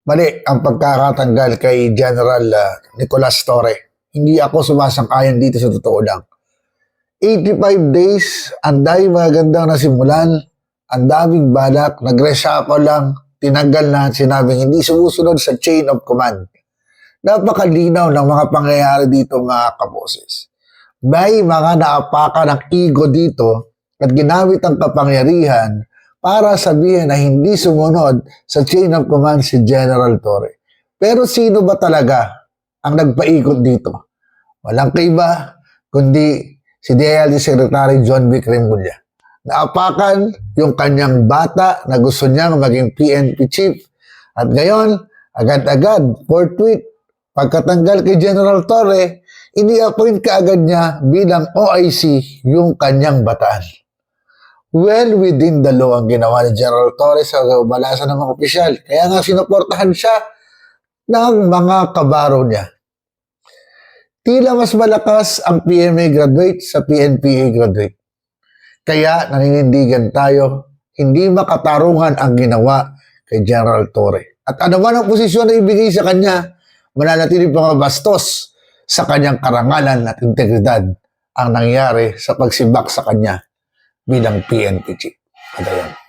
Mali ang pagkakatanggal kay General uh, Nicolas Torre. Hindi ako sumasang-ayon dito sa totoo lang. 85 days, ang dahil magandang nasimulan, ang daming balak, nag-reshuffle lang, tinanggal na sinabing hindi sumusunod sa chain of command. Napakalinaw ng mga pangyayari dito mga kaboses. May mga naapaka ng ego dito at ginamit ang kapangyarihan para sabihin na hindi sumunod sa chain of command si General Torre. Pero sino ba talaga ang nagpaikot dito? Walang kaiba, kundi si DILG Secretary John Vic Remulla. Naapakan yung kanyang bata na gusto niyang maging PNP chief. At ngayon, agad-agad, forthwith, pagkatanggal kay General Torre, ini-appoint kaagad niya bilang OIC yung kanyang bataan. Well within the law ang ginawa ni General Torres sa balasan ng mga opisyal. Kaya nga sinuportahan siya ng mga kabaro niya. Tila mas malakas ang PMA graduate sa PNPA graduate. Kaya naninindigan tayo, hindi makatarungan ang ginawa kay General Torre. At ano man ang posisyon na ibigay sa kanya, mananatili pa mga bastos sa kanyang karangalan at integridad ang nangyari sa pagsibak sa kanya bilang PNP chief. Padayon.